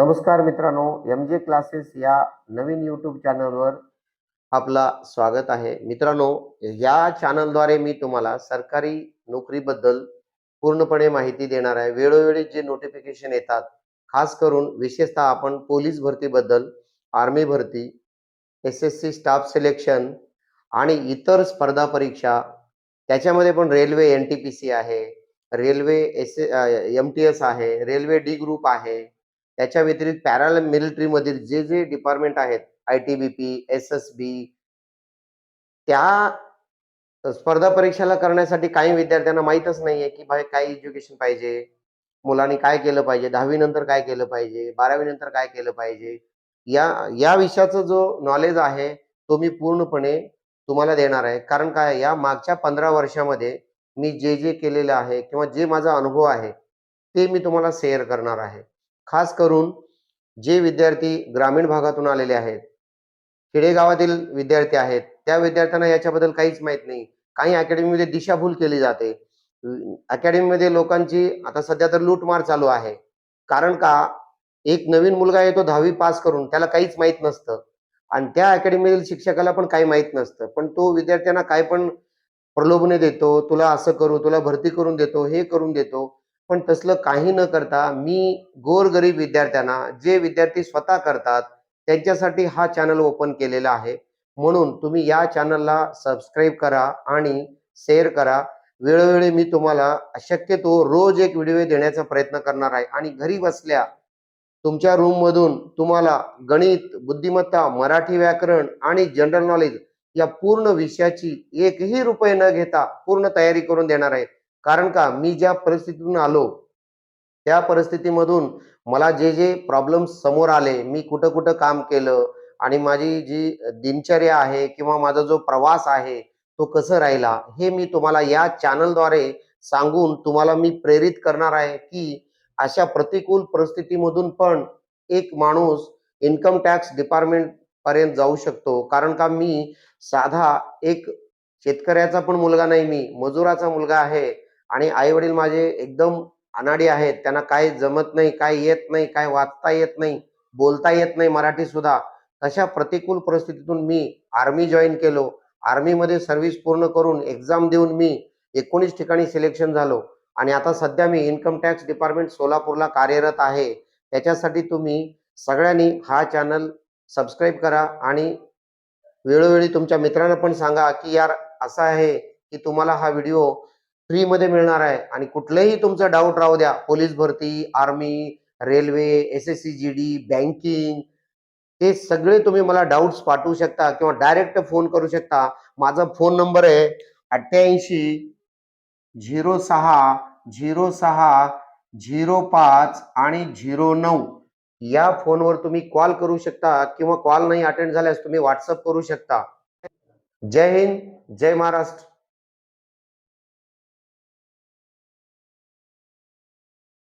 नमस्कार मित्रांनो एम जे क्लासेस या नवीन यूट्यूब चॅनलवर आपला स्वागत आहे. मित्रांनो या चॅनलद्वारे मी तुम्हाला सरकारी नोकरीबद्दल पूर्णपणे माहिती देणार आहे. वेळोवेळी जे नोटिफिकेशन येतात खास करून विशेषतः आपण पोलीस भरतीबद्दल आर्मी भरती S S C staff selection आणि इतर स्पर्धा परीक्षा त्याच्यामध्ये पण railway N T P C आहे railway S M T S आहे रेल्वे डी ग्रुप आहे त्याच्या व्यतिरिक्त पॅरल मिलिटरीमधील जे जे डिपार्टमेंट आहेत I T B P S S B त्या स्पर्धा परीक्षेला करण्यासाठी काही विद्यार्थ्यांना माहीतच नाहीये की भाई काय एज्युकेशन पाहिजे मुलांनी काय केलं पाहिजे दहावी नंतर काय केलं पाहिजे बारावी नंतर काय केलं पाहिजे या या विषयाचा जो नॉलेज आहे तो मी पूर्णपणे तुम्हाला देणार आहे. कारण काय या मागच्या पंधरा वर्षामध्ये मी जे जे केलेलं आहे किंवा जे माझा अनुभव आहे ते मी तुम्हाला शेअर करणार आहे. खास करून जे विद्यार्थी ग्रामीण भागातून आलेले आहेत खेडेगावातील विद्यार्थी आहेत त्या विद्यार्थ्यांना याच्याबद्दल काहीच माहीत नाही. काही अकॅडमीमध्ये दिशाभूल केली जाते. अकॅडमीमध्ये लोकांची आता सध्या तर लूटमार चालू आहे. कारण का? एक नवीन मुलगा येतो दहावी पास करून त्याला काहीच माहीत नसतं. आणि त्या अकॅडमीतील शिक्षकाला पण काही माहीत नसतं. पण तो विद्यार्थ्यांना काय पण प्रलोभने देतो तुला असं करू तुला भरती करून देतो हे करून देतो. पण तसलं काही न करता मी गोरगरीब विद्यार्थ्यांना जे विद्यार्थी स्वतः करतात त्यांच्यासाठी हा चॅनल ओपन केलेला आहे. म्हणून तुम्ही या चॅनलला सबस्क्राईब करा आणि शेअर करा. वेळोवेळी मी तुम्हाला शक्यतो रोज एक व्हिडिओ देण्याचा प्रयत्न करणार आहे. आणि घरी बसल्या तुमच्या रूममधून तुम्हाला गणित बुद्धिमत्ता मराठी व्याकरण आणि जनरल नॉलेज या पूर्ण विषयाची एकही रुपये न घेता पूर्ण तयारी करून देणार आहे. कारण का? मी ज्या परिस्थितीतून आलो त्या परिस्थितीमधून मला जे जे प्रॉब्लेम समोर आले मी कुठं कुठं काम केलं आणि माझी जी दिनचर्या आहे किंवा माझा जो प्रवास आहे तो कसं राहिला हे मी तुम्हाला या चॅनलद्वारे सांगून तुम्हाला मी प्रेरित करणार आहे की अशा प्रतिकूल परिस्थितीमधून पण एक माणूस इन्कम टॅक्स डिपार्टमेंट पर्यंत जाऊ शकतो. कारण का? मी साधा एक शेतकऱ्याचा पण मुलगा नाही मी मजुराचा मुलगा आहे. आणि आई वडील माझे एकदम अनाडी आहेत. त्यांना काय जमत नाही काय येत नाही काय वाचता येत नाही बोलता येत नाही मराठी सुद्धा. तशा प्रतिकूल परिस्थितीतून मी आर्मी जॉईन केलो. आर्मीमध्ये सर्व्हिस पूर्ण करून एक्झाम देऊन मी एकोणीस ठिकाणी सिलेक्शन झालो. आणि आता सध्या मी इन्कम टॅक्स डिपार्टमेंट सोलापूरला कार्यरत आहे. त्याच्यासाठी तुम्ही सगळ्यांनी हा चॅनल सबस्क्राईब करा आणि वेळोवेळी तुमच्या मित्रांना पण सांगा की यार असं आहे की तुम्हाला हा व्हिडिओ फ्रीमध्ये मिळणार आहे. आणि कुठलंही तुमचं डाऊट राहू द्या. पोलीस भरती army railway S S C G D banking ते सगळे तुम्ही मला डाऊट्स पाठवू शकता किंवा डायरेक्ट फोन करू शकता. माझा फोन नंबर आहे अठ्ठ्याऐंशी झिरो सहा झिरो सहा झिरो पाच आणि झिरो नऊ. या फोनवर तुम्ही कॉल करू शकता किंवा कॉल नाही अटेंड झाल्यास तुम्ही व्हॉट्सअप करू शकता. जय हिंद जय महाराष्ट्र.